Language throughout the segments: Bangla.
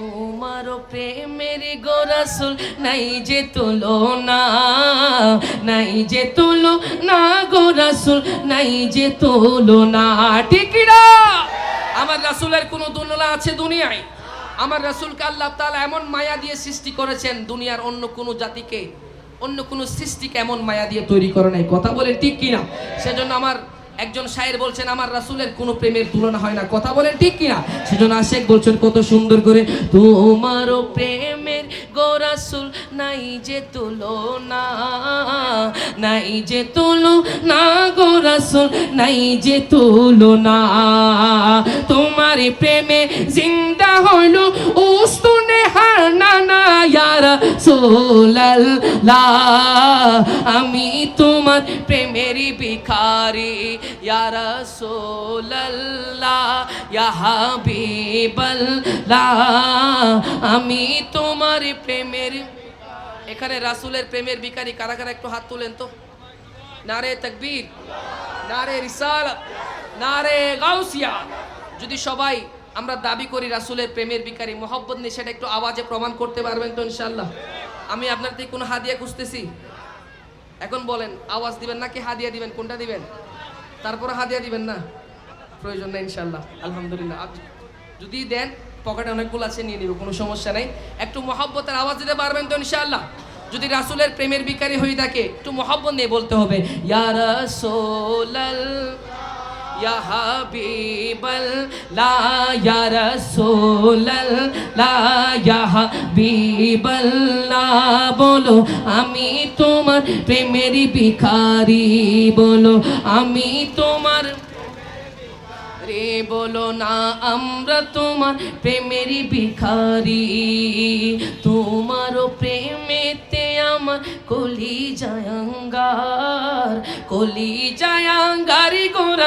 তোমার প্রেমের গোরাসুল নাই যে তুলো না নাই যে তুলো না গো গোরাসুল নাই যে তুলো না ঠিক না আমার রাসুলের কোনো তুলনা আছে দুনিয়ায়? আমার রাসুলকে আল্লাহ তালা এমন মায়া দিয়ে সৃষ্টি করেছেন দুনিয়ার অন্য কোনো জাতিকে, অন্য কোনো সৃষ্টিকে এমন মায়া দিয়ে তৈরি করে নাই। কথা বলে ঠিক কিনা? সেজন্য আমার একজন শায়ের বলছেন, আমার রাসুলের কোনো প্রেমের তুলনা হয় না। কথা বলেন ঠিক কিনা? সেজন্য আশেখ বলছেন, কত সুন্দর করে তোমারও প্রেমের গো রাসুল নাই যে তুলো না নাই যে তুলো না গো রাসুল, নাই যে তুলো না তোমার প্রেমে জিন্দা হইল উস্তুনে হানা না ইয়ারা সোলাল্লাহ আমি তোমার প্রেমেরই ভিখারি ইয়ারা সোলাল্লাহ ইয়া হাবিবাল্লাহ আমি তোমার প্রেমের এখানে রাসূলের প্রেমের ভিখারি কারা কারা একটু হাত তুলেন তো নারে তাকবীর নারে রিসালাত নারে গাউসিয়া যদি সবাই আমরা দাবি করি রাসূলের প্রেমের ভিখারি মোহব্বত নিয়ে সেটা একটু আওয়াজে প্রমাণ করতে পারবেন তো ইনশাল্লাহ আমি আপনার থেকে কোনো হাদিয়া খুঁজতেছি? এখন বলেন, আওয়াজ দিবেন নাকি হাদিয়া দিবেন? কোনটা দিবেন? তারপরে হাদিয়া দিবেন না? প্রয়োজন নেই ইনশাল্লাহ আলহামদুলিল্লাহ। যদি দেন, পকেটে অনেকগুলো আছে, নিয়ে নিব, কোনো সমস্যা নেই। একটু মহব্বতের আওয়াজ দিতে পারবেন তো ইনশাল্লাহ যদি রাসূলের প্রেমের ভিখারি হয়ে থাকে, একটু মহব্বত নিয়ে বলতে হবে, ইয়া রাসূলাল ইয়া হাবিবাল লা ইয়া রাসূলাল লা ইয়া হাবিবাল লা বলো আমি তোমার প্রেমেরই ভিখারি বলো আমি তোমার রে বলো না আমরা তোমার প্রেমেরই ভিখারি তোমারও প্রেমেতে আমার কলি জায়াঙ্গার কলি জায়াঙ্গারি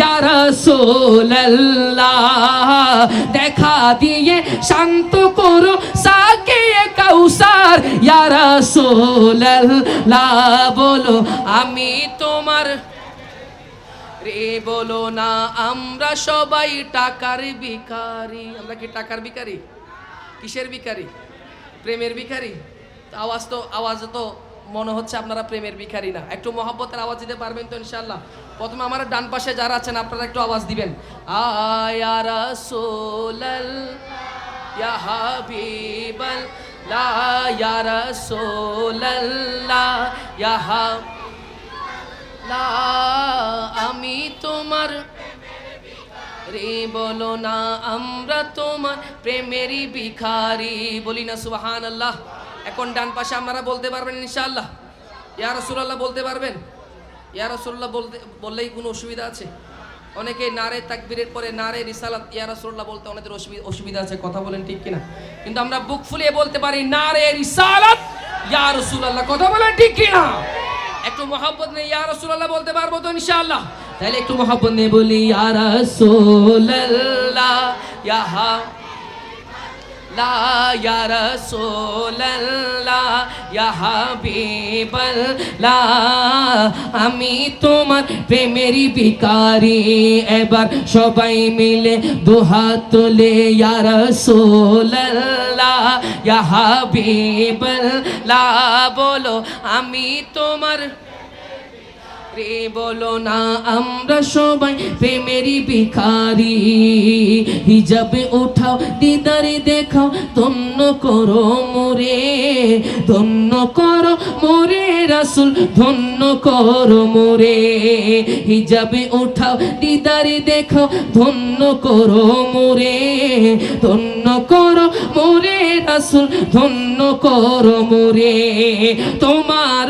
ইয়া রাসূলুল্লাহ, দেখা দিয়ে শান্ত করো সাকিয়ে কাউসার। ইয়া রাসূলুল্লাহ, বলো আমি তোমার রে, বলো না আমরা সবাই টাকার ভিখারি। আমরা কি টাকার ভিখারি? কিসের ভিখারি? প্রেমের ভিখারি? আওয়াজ তো আওয়াজ তো মনে হচ্ছে আপনারা প্রেমের ভিখারি না। একটু মহব্বতের আওয়াজ দিতে পারবেন তো ইনশাল্লাহ প্রথমে আমার ডান পাশে যারা আছেন, আপনারা একটু আওয়াজ দিবেন। আয়া রাসূলাল, ইয়া হাবিবাল, লা ইয়া রাসূলাল্লাহ, ইয়া লা আমি তোমার রে বলো না, আমরা তোমার প্রেমেরই ভিখারি। বলি না সুবাহান আল্লাহ এখন ডান পাশে আপনারা বলতে পারবেন ইনশাআল্লাহ। ইয়া রাসূলুল্লাহ বলতে পারবেন? ইয়া রাসূলুল্লাহ বলতে, বললেই কোনো অসুবিধা আছে? অনেকে নারে তাকবীরের পরে নারে রিসালাত, ইয়া রাসূলুল্লাহ বলতে অনেকের অসুবিধা অসুবিধা আছে, কথা বলেন ঠিক কিনা? কিন্তু আমরা বুক ফুলিয়ে বলতে পারি, নারে রিসালাত, ইয়া রাসূলুল্লাহ, কথা বলেন ঠিক কিনা? একটু মহব্বত নিয়ে ইয়া রাসূলুল্লাহ বলতে পারব তো ইনশাআল্লাহ? তাহলে একটু মহব্বত নিয়ে বলি, ইয়া রাসূলুল্লাহ, ইয়া হা লা ইয়া রাসূলুল্লাহ ইয়া হাবিবাল্লাহ আমি তোমার প্রেমেরই ভিখারি। এবার সবাই মিলে দুহাত তুলে, ইয়া রাসূলুল্লাহ ইয়া হাবিবাল্লাহ বলো, আমি তোমার রে বলো না, আমরা সবাই প্রেমেরই ভিখারি। হিজাবে উঠাও, দিদারে দেখাও, ধন্য করো মোরে, ধন্য করো মোরে রাসুল, ধন্য করো মোরে। হিজাবে উঠাও, দিদারে দেখাও, ধন্য করো মোরে, ধন্য করো মোরে রাসুল, ধন্য করো মোরে। তোমার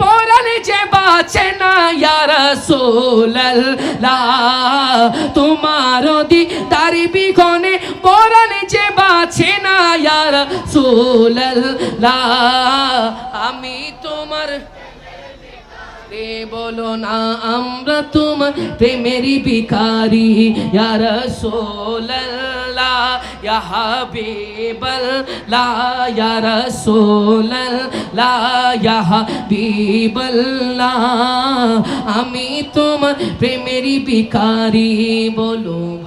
পরালে যে বাঁচে না ইয়া রাসূলুল্লাহ তোমার দি দারি বিগনে যে বাঁচে না ইয়া রাসূলুল্লাহ আমি তোমার কে বলো না, আমরা তোমার প্রেমেরই ভিখারি ইয়া রাসূলুল্লাহ ইয়া হাবিবাল্লাহ ইয়া রাসূলুল্লাহ ইয়া হাবিবাল্লাহ আমি তোমার প্রেমেরই ভিখারি বলো